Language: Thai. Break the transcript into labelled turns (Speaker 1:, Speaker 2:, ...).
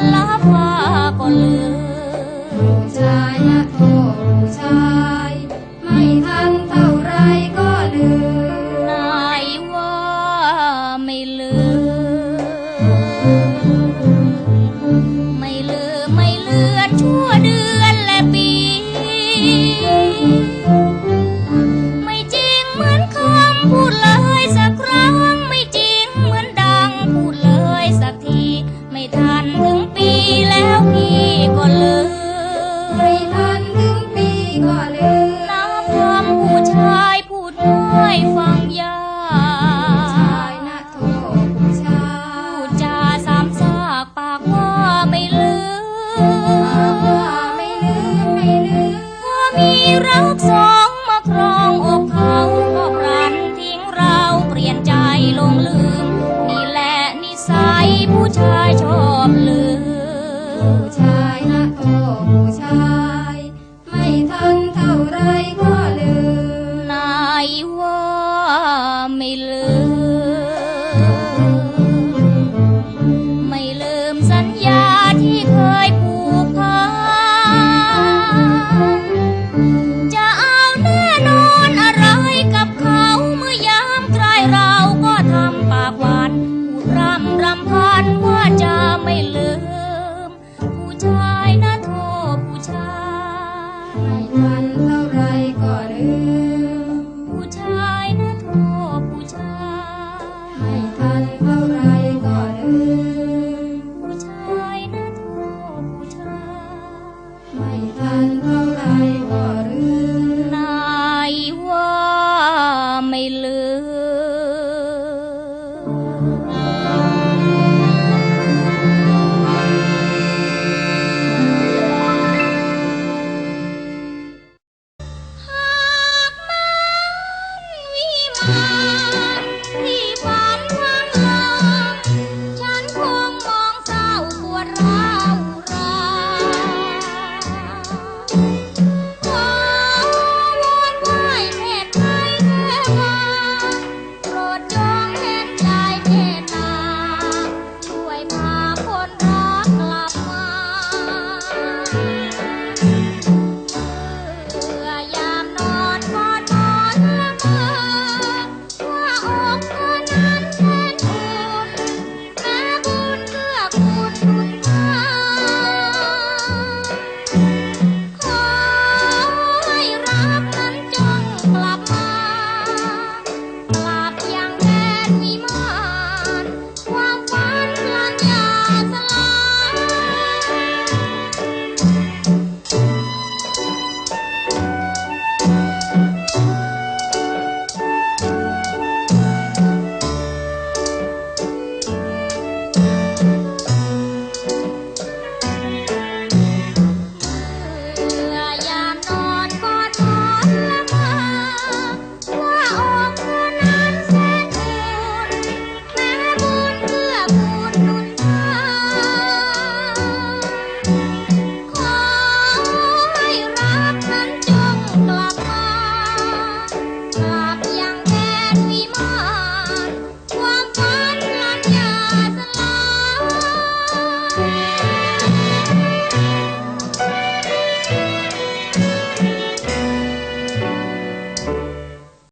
Speaker 1: นลับว่าก็ลืม
Speaker 2: ผู้ชาย ก็ลืม
Speaker 1: นับคำผู้ชายพูดน้อยฟังยา
Speaker 2: ผู้ชายนะโทษผู้ชายพู
Speaker 1: ดจาสามซากปากว่าไม่ลืม
Speaker 2: ว่าไม่ลืมไม่ลืม
Speaker 1: พอมีรักสองมาครองอกเขาก็พรันทิ้งเราเปลี่ยนใจลงลืม นี่แหละนิสัยผู้ชายชอบลืม
Speaker 2: ไม่ลืม
Speaker 1: ไม่ลืมสัญญาที่เคยผูกพันจะเอาแน่นอนอะไรกับเขาเมื่อยามใกล้เราก็ทำปากหวานพูดรำรำพันว่าจะไม่ลืม mây lưa